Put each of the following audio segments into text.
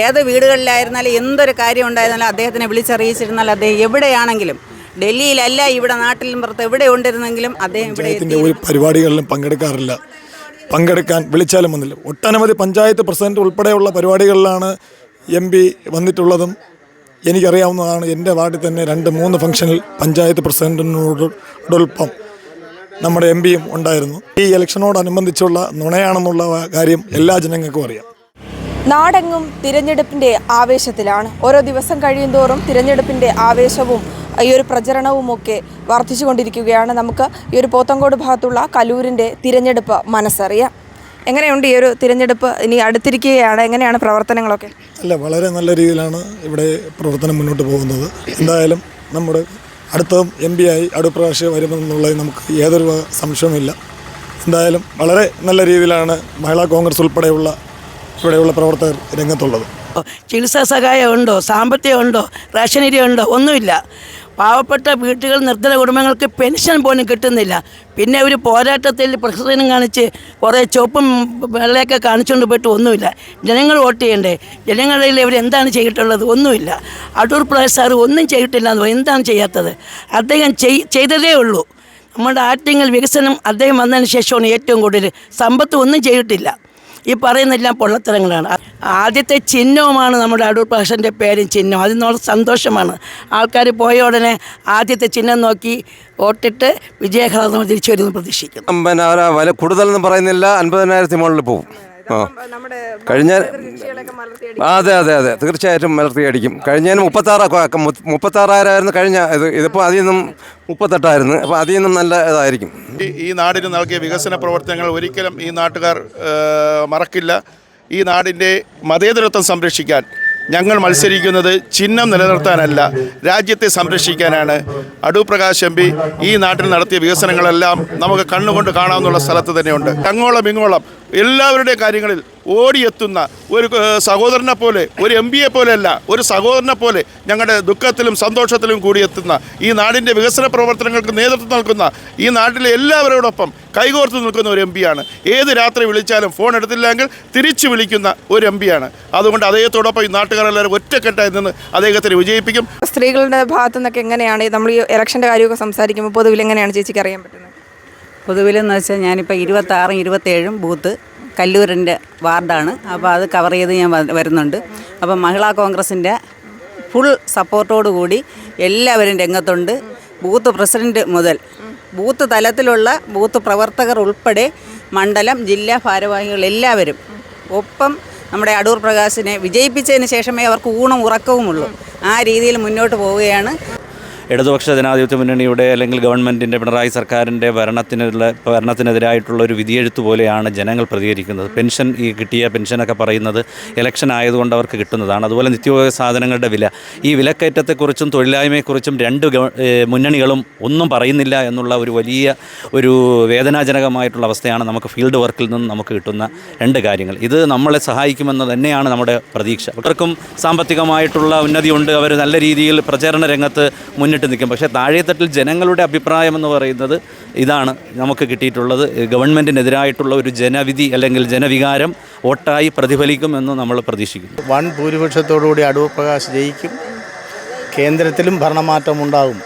ഏത് വീടുകളിലായിരുന്നാലും എന്തൊരു കാര്യം ഉണ്ടായിരുന്നാലും അദ്ദേഹത്തിനെ വിളിച്ചറിയിച്ചിരുന്നാൽ അദ്ദേഹം എവിടെയാണെങ്കിലും ഡൽഹിയിലല്ല ഇവിടെ നാട്ടിലും പുറത്ത് എവിടെ ഉണ്ടിരുന്നെങ്കിലും അദ്ദേഹം ഇവിടെ ഒരു പരിപാടികളിലും പങ്കെടുക്കാറില്ല. പങ്കെടുക്കാൻ വിളിച്ചാലും വന്നില്ല. ഒട്ടനവധി പഞ്ചായത്ത് പ്രസിഡന്റ് ഉൾപ്പെടെയുള്ള പരിപാടികളിലാണ് എം പി വന്നിട്ടുള്ളതും എനിക്കറിയാവുന്നതാണ്. എന്റെ വാർഡിൽ തന്നെ രണ്ട് മൂന്ന് ഫംഗ്ഷനിൽ പഞ്ചായത്ത് പ്രസിഡന്റിനോടൊപ്പം നമ്മുടെ എം പിയും ഉണ്ടായിരുന്നു. ഈ ഇലക്ഷനോടനുബന്ധിച്ചുള്ള നുണയാണെന്നുള്ള കാര്യം എല്ലാ ജനങ്ങൾക്കും അറിയാം. നാടെങ്ങും തിരഞ്ഞെടുപ്പിന്റെ ആവേശത്തിലാണ്. ഓരോ ദിവസം കഴിയുന്തോറും തിരഞ്ഞെടുപ്പിന്റെ ആവേശവും ഈ ഒരു പ്രചരണവും ഒക്കെ വർദ്ധിച്ചുകൊണ്ടിരിക്കുകയാണ്. നമുക്ക് ഈ ഒരു പോത്തങ്കോട് ഭാഗത്തുള്ള കലൂരിന്റെ തിരഞ്ഞെടുപ്പ് മനസ്സറിയാം. എങ്ങനെയുണ്ട് ഈ ഒരു തിരഞ്ഞെടുപ്പ്? ഇനി അടുത്തിരിക്കുകയാണ്. എങ്ങനെയാണ് പ്രവർത്തനങ്ങളൊക്കെ? അല്ല വളരെ നല്ല രീതിയിലാണ് ഇവിടെ പ്രവർത്തനം മുന്നോട്ട് പോകുന്നത്. എന്തായാലും നമ്മുടെ അടുത്ത എം പി ആയി അടുപ്രാവശ്യം വരുമെന്നുള്ളത് നമുക്ക് യാതൊരു സംശയവുമില്ല. എന്തായാലും വളരെ നല്ല രീതിയിലാണ് മഹിളാ കോൺഗ്രസ് ഉൾപ്പെടെയുള്ള ഇവിടെയുള്ള പ്രവർത്തകർ രംഗത്തുള്ളത്. ചികിത്സാ സഹായം ഉണ്ടോ? സാമ്പത്തികം ഉണ്ടോ? റേഷൻ അരി ഉണ്ടോ? ഒന്നുമില്ല. പാവപ്പെട്ട വീട്ടുകൾ നിർദ്ധന കുടുംബങ്ങൾക്ക് പെൻഷൻ പോലും കിട്ടുന്നില്ല. പിന്നെ ഒരു പോരാട്ടത്തിൽ പ്രസിദ്ധനം കാണിച്ച് കുറേ ചുവപ്പും വെള്ളയൊക്കെ കാണിച്ചുകൊണ്ട് പോയിട്ട് ഒന്നുമില്ല. ജനങ്ങൾ വോട്ട് ചെയ്യണ്ടേ? ജനങ്ങളിൽ ഇവർ എന്താണ് ചെയ്തിട്ടുള്ളത്? ഒന്നുമില്ല. അടൂർ പ്രകാശ് സാർ ഒന്നും ചെയ്തിട്ടില്ല എന്താണ് ചെയ്യാത്തത്? അദ്ദേഹം ചെയ്- ചെയ്തതേ ഉള്ളൂ. നമ്മുടെ ആറ്റിങ്ങൽ വികസനം അദ്ദേഹം വന്നതിന് ശേഷമാണ് ഏറ്റവും കൂടുതൽ. സമ്പത്ത് ഒന്നും ചെയ്തിട്ടില്ല. ഈ പറയുന്നെല്ലാം പൊള്ളത്തരങ്ങളാണ്. ആദ്യത്തെ ചിഹ്നവുമാണ് നമ്മുടെ അടൂർ പാഷന്റെ പേരും ചിഹ്നം. അതിൽ നിന്നുള്ള സന്തോഷമാണ്. ആൾക്കാർ പോയ ഉടനെ ആദ്യത്തെ ചിഹ്നം നോക്കി വോട്ടിട്ട് വിജയഘാതം തിരിച്ചു വരുമെന്ന് പ്രതീക്ഷിക്കുന്നു. അമ്പതിനായിരം വില കൂടുതലെന്ന് പറയുന്നില്ല അൻപതിനായിരത്തി മുകളിൽ പോകും. ആ. കഴിഞ്ഞ അതെ അതെ അതെ. തീർച്ചയായിട്ടും മലർത്തി അടിക്കും കഴിഞ്ഞതിന് മുപ്പത്താറ് മുപ്പത്താറായിരമായിരുന്നു കഴിഞ്ഞ ഇത് ഇതിപ്പോൾ അതിൽ നിന്നും മുപ്പത്തെട്ടായിരുന്നു. അപ്പോൾ അതിൽ നിന്നും നല്ല ഇതായിരിക്കും. ഈ- ഈ നാടിന് നൽകിയ വികസന പ്രവർത്തനങ്ങൾ ഒരിക്കലും ഈ നാട്ടുകാർ മറക്കില്ല. ഈ നാടിന്റെ മതേതരത്വം സംരക്ഷിക്കാൻ ഞങ്ങൾ മത്സരിക്കുന്നത് ചിഹ്നം നിലനിർത്താനല്ല രാജ്യത്തെ സംരക്ഷിക്കാനാണ്. അടൂർ പ്രകാശ് എം പി ഈ നാട്ടിൽ നടത്തിയ വികസനങ്ങളെല്ലാം നമുക്ക് കണ്ണുകൊണ്ട് കാണാവുന്ന സ്ഥലത്ത് തന്നെയുണ്ട്. അങ്ങോളം ഇങ്ങോളം എല്ലാവരുടെയും കാര്യങ്ങളിൽ ഓടിയെത്തുന്ന ഒരു സഹോദരനെ പോലെ ഒരു എം പിയെ പോലെയല്ല ഒരു സഹോദരനെ പോലെ ഞങ്ങളുടെ ദുഃഖത്തിലും സന്തോഷത്തിലും കൂടിയെത്തുന്ന ഈ നാടിന്റെ വികസന പ്രവർത്തനങ്ങൾക്ക് നേതൃത്വം നൽകുന്ന ഈ നാട്ടിലെ എല്ലാവരോടൊപ്പം കൈകോർത്ത് നിൽക്കുന്ന ഒരു എം പിയാണ് ഏത് രാത്രി വിളിച്ചാലും ഫോൺ എടുത്തില്ലെങ്കിൽ തിരിച്ചു വിളിക്കുന്ന ഒരു എം പിയാണ് അതുകൊണ്ട് അദ്ദേഹത്തോടൊപ്പം ഈ നാട്ടുകാരെല്ലാവരും ഒറ്റക്കെട്ടായി നിന്ന് അദ്ദേഹത്തിന് വിജയിപ്പിക്കും. സ്ത്രീകളുടെ ഭാഗത്തു നിന്നൊക്കെ എങ്ങനെയാണ് നമ്മൾ ഈ ഇലക്ഷന്റെ കാര്യമൊക്കെ സംസാരിക്കുമ്പോൾ പൊതുവിൽ എങ്ങനെയാണ് ചേച്ചിക്ക് അറിയാൻ പറ്റുന്നത്? പൊതുവിലെന്ന് വെച്ചാൽ ഞാനിപ്പോൾ ഇരുപത്താറും ഇരുപത്തേഴും ബൂത്ത് കല്ലൂരിന്റെ വാർഡാണ്. അപ്പോൾ അത് കവർ ചെയ്ത് ഞാൻ വരുന്നുണ്ട്. അപ്പം മഹിളാ കോൺഗ്രസിന്റെ ഫുൾ സപ്പോർട്ടോടുകൂടി എല്ലാവരും രംഗത്തുണ്ട്. ബൂത്ത് പ്രസിഡന്റ് മുതൽ ബൂത്ത് തലത്തിലുള്ള ബൂത്ത് പ്രവർത്തകർ ഉൾപ്പെടെ മണ്ഡലം ജില്ലാ ഭാരവാഹികൾ എല്ലാവരും ഒപ്പം നമ്മുടെ അടൂർ പ്രകാശിനെ വിജയിപ്പിച്ചതിന് ശേഷമേ അവർക്ക് ഊണും ഉറക്കവുമുള്ളൂ. ആ രീതിയിൽ മുന്നോട്ട് പോവുകയാണ്. ഇടതുപക്ഷ ജനാധിപത്യ മുന്നണിയുടെ അല്ലെങ്കിൽ ഗവൺമെന്റിന്റെ പിണറായി സർക്കാരിന്റെ ഭരണത്തിനുള്ള ഭരണത്തിനെതിരായിട്ടുള്ള ഒരു വിധിയെഴുത്ത് പോലെയാണ് ജനങ്ങൾ പ്രതികരിക്കുന്നത്. പെൻഷൻ ഈ കിട്ടിയ പെൻഷനൊക്കെ പറയുന്നത് ഇലക്ഷൻ ആയതുകൊണ്ട് അവർക്ക് കിട്ടുന്നതാണ്. അതുപോലെ നിത്യോപയോഗ സാധനങ്ങളുടെ വില. ഈ വിലക്കയറ്റത്തെക്കുറിച്ചും തൊഴിലില്ലായ്മയെക്കുറിച്ചും രണ്ട് മുന്നണികളും ഒന്നും പറയുന്നില്ല എന്നുള്ള ഒരു വലിയ ഒരു വേദനാജനകമായിട്ടുള്ള അവസ്ഥയാണ് നമുക്ക് ഫീൽഡ് വർക്കിൽ നിന്ന് നമുക്ക് കിട്ടുന്ന രണ്ട് കാര്യങ്ങൾ. ഇത് നമ്മളെ സഹായിക്കുമെന്ന് തന്നെയാണ് നമ്മുടെ പ്രതീക്ഷ. അവർക്കും സാമ്പത്തികമായിട്ടുള്ള ഉന്നതിയുണ്ട്. അവർ നല്ല രീതിയിൽ പ്രചരണ രംഗത്ത് മുന്നിട്ട് നിൽക്കും. പക്ഷേ താഴെത്തട്ടിൽ ജനങ്ങളുടെ അഭിപ്രായം എന്ന് പറയുന്നത് ഇതാണ് നമുക്ക് കിട്ടിയിട്ടുള്ളത്. ഗവൺമെന്റിനെതിരായിട്ടുള്ള ഒരു ജനവിധി അല്ലെങ്കിൽ ജനവികാരം വോട്ടായി പ്രതിഫലിക്കുമെന്ന് നമ്മൾ പ്രതീക്ഷിക്കുന്നു. വൺ ഭൂരിപക്ഷത്തോടുകൂടി അടൂർ പ്രകാശ് ജയിക്കും. കേന്ദ്രത്തിലും ഭരണമാറ്റം ഉണ്ടാകും.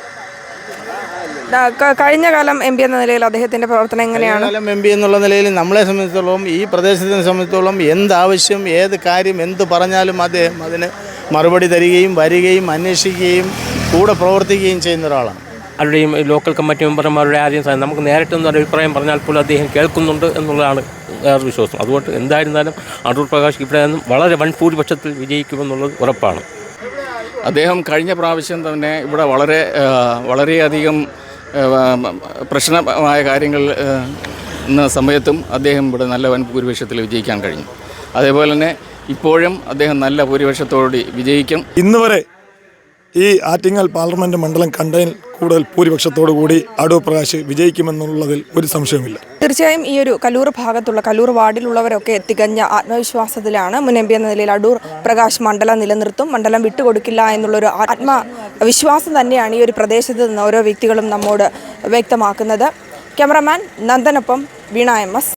ദാ- കഴിഞ്ഞ കാലം എം പി എന്ന നിലയിൽ അദ്ദേഹത്തിന്റെ പ്രവർത്തനം എങ്ങനെയാണ്? കാലം എം പി എന്നുള്ള നിലയിൽ നമ്മളെ സംബന്ധിച്ചിടത്തോളം ഈ പ്രദേശത്തിനെ സംബന്ധിച്ചിടത്തോളം എന്താവശ്യം ഏത് കാര്യം എന്ത് പറഞ്ഞാലും അദ്ദേഹം അതിന് മറുപടി തരികയും വരികയും അന്വേഷിക്കുകയും കൂടെ പ്രവർത്തിക്കുകയും ചെയ്യുന്ന ഒരാളാണ്. അവരുടെയും ലോക്കൽ കമ്മിറ്റി മെമ്പർമാരുടെ ആദ്യം സാധനം നമുക്ക് നേരിട്ടൊന്നും ഒരു അഭിപ്രായം പറഞ്ഞാൽ പോലും അദ്ദേഹം കേൾക്കുന്നുണ്ട് എന്നുള്ളതാണ് വേറെ വിശ്വാസം. അതുകൊണ്ട് എന്തായിരുന്നാലും അടൂർ പ്രകാശ് ഇവിടെ നിന്നും വളരെ വൻ ഭൂരിപക്ഷത്തിൽ വിജയിക്കുമെന്നുള്ളത് ഉറപ്പാണ്. അദ്ദേഹം കഴിഞ്ഞ പ്രാവശ്യം തന്നെ ഇവിടെ വളരെ വളരെയധികം പ്രശ്നമായ കാര്യങ്ങൾ സമയത്തും അദ്ദേഹം ഇവിടെ നല്ല വൻ ഭൂരിപക്ഷത്തിൽ വിജയിക്കാൻ കഴിഞ്ഞു. അതേപോലെ തന്നെ ഇപ്പോഴും അദ്ദേഹം നല്ല ഭൂരിപക്ഷത്തോടുകൂടി വിജയിക്കും. ഇന്ന് വരെ ഈ ആറ്റിങ്ങൽ പാർലമെന്റ് മണ്ഡലം കണ്ടതിൽ കൂടുതൽ ഭൂരിപക്ഷത്തോടു കൂടി അടൂർ പ്രകാശ് വിജയിക്കുമെന്നുള്ളതിൽ ഒരു സംശയവുമില്ല. തീർച്ചയായും ഈ ഒരു കല്ലൂർ ഭാഗത്തുള്ള കല്ലൂർ വാർഡിലുള്ളവരൊക്കെ തികഞ്ഞ ആത്മവിശ്വാസത്തിലാണ് മുൻ എം പി എന്ന നിലയിൽ അടൂർ പ്രകാശ് മണ്ഡലം നിലനിർത്തും. മണ്ഡലം വിട്ടുകൊടുക്കില്ല എന്നുള്ളൊരു ആത്മവിശ്വാസം തന്നെയാണ് ഈ ഒരു പ്രദേശത്ത് നിന്ന് ഓരോ വ്യക്തികളും നമ്മോട് വ്യക്തമാക്കുന്നത്. ക്യാമറമാൻ നന്ദനൊപ്പം വീണ എം എസ്.